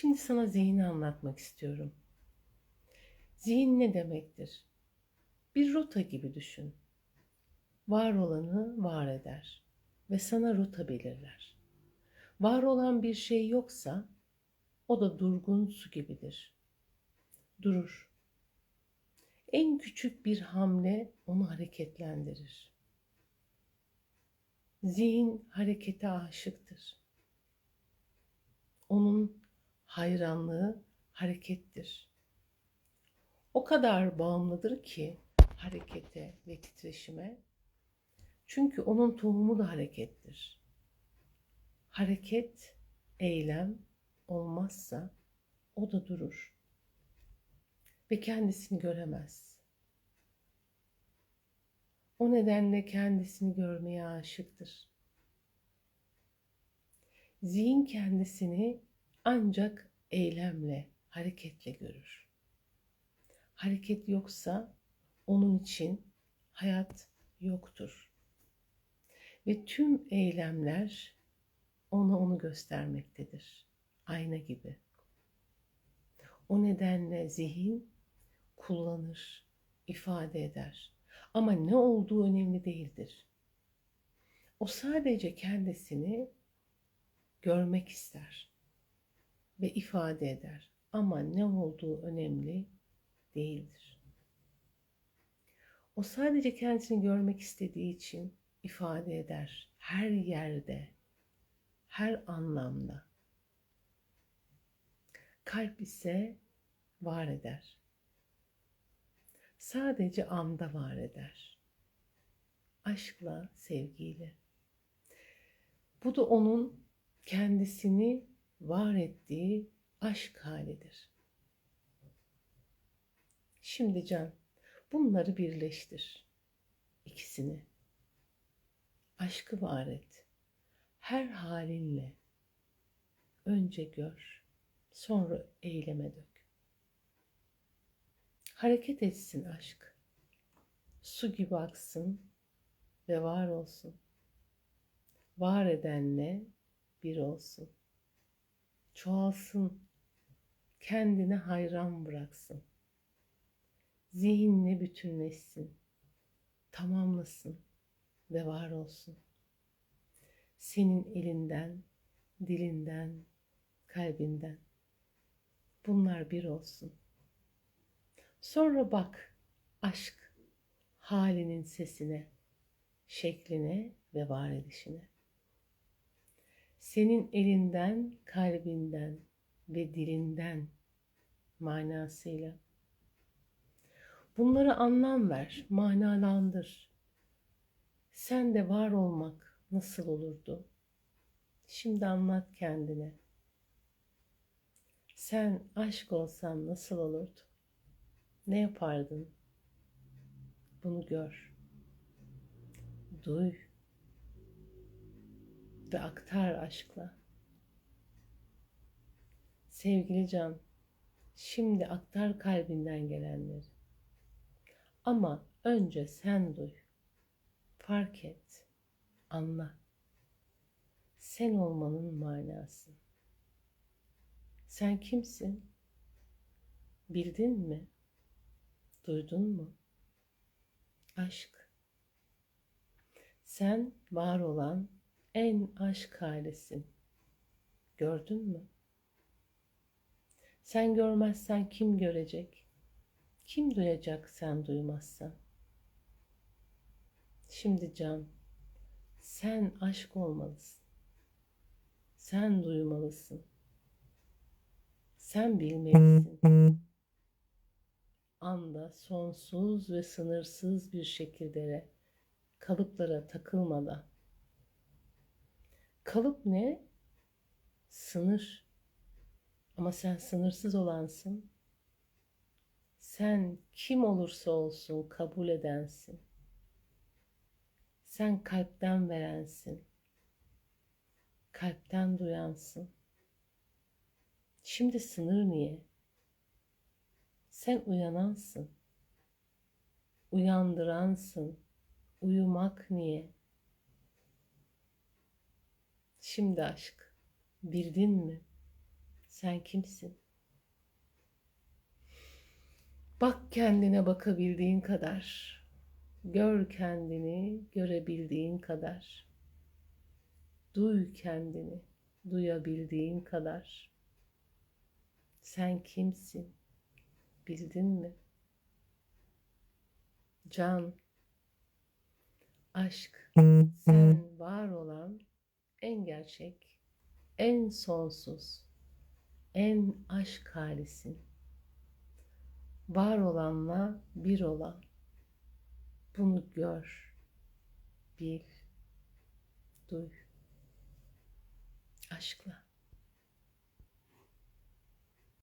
Şimdi sana zihni anlatmak istiyorum. Zihin ne demektir? Bir rota gibi düşün. Var olanı var eder ve sana rota belirler. Var olan bir şey yoksa o da durgun su gibidir. Durur. En küçük bir hamle onu hareketlendirir. Zihin harekete aşıktır. Onun hayranlığı harekettir. O kadar bağımlıdır ki harekete ve titreşime. Çünkü onun tohumu da harekettir. Hareket, eylem olmazsa o da durur ve kendisini göremez. O nedenle kendisini görmeye aşıktır. Zihin kendisini ancak eylemle, hareketle görür. Hareket yoksa onun için hayat yoktur. Ve tüm eylemler ona onu göstermektedir. Ayna gibi. O nedenle zihin kullanır, ifade eder. Ama ne olduğu önemli değildir. O sadece kendisini görmek ister ve ifade eder. Ama ne olduğu önemli değildir. O sadece kendisini görmek istediği için ifade eder. Her yerde, her anlamda. Kalp ise var eder. Sadece anda var eder. Aşkla, sevgiyle. Bu da onun kendisini var ettiği aşk halidir. Şimdi Can, bunları birleştir. İkisini. Aşkı var et. Her halinle. Önce gör, sonra eyleme dök. Hareket etsin aşk. Su gibi aksın ve var olsun. Var edenle bir olsun. Çoğalsın. Kendine hayran bıraksın. Zihinle bütünleşsin. Tamamlasın ve var olsun. Senin elinden, dilinden, kalbinden. Bunlar bir olsun. Sonra bak aşk halinin sesine, şekline ve var edişine. Senin elinden, kalbinden ve dilinden manasıyla. Bunlara anlam ver, manalandır. Sen de var olmak nasıl olurdu? Şimdi anlat kendine. Sen aşk olsan nasıl olurdu? Ne yapardın? Bunu gör. Duy ve aktar aşkla. Sevgili Can, şimdi aktar kalbinden gelenleri. Ama önce sen duy. Fark et. Anla. Sen olmanın manası. Sen kimsin? Bildin mi? Duydun mu? Aşk. Sen var olan en aşk halisin. Gördün mü? Sen görmezsen kim görecek? Kim duyacak sen duymazsan? Şimdi can, sen aşk olmalısın. Sen duymalısın. Sen bilmelisin. Anda sonsuz ve sınırsız bir şekilde kalıplara takılmadan. Kalıp ne? Sınır. Ama sen sınırsız olansın. Sen kim olursa olsun kabul edensin. Sen kalpten verensin. Kalpten duyansın. Şimdi sınır niye? Sen uyanansın. Uyandıransın. Uyumak niye? Şimdi aşk. Bildin mi? Sen kimsin? Bak kendine bakabildiğin kadar. Gör kendini görebildiğin kadar. Duy kendini duyabildiğin kadar. Sen kimsin? Bildin mi? Can, aşk, sen var olan en gerçek, en sonsuz, en aşk halisin. Var olanla bir olan. Bunu gör, bil, duy. Aşkla.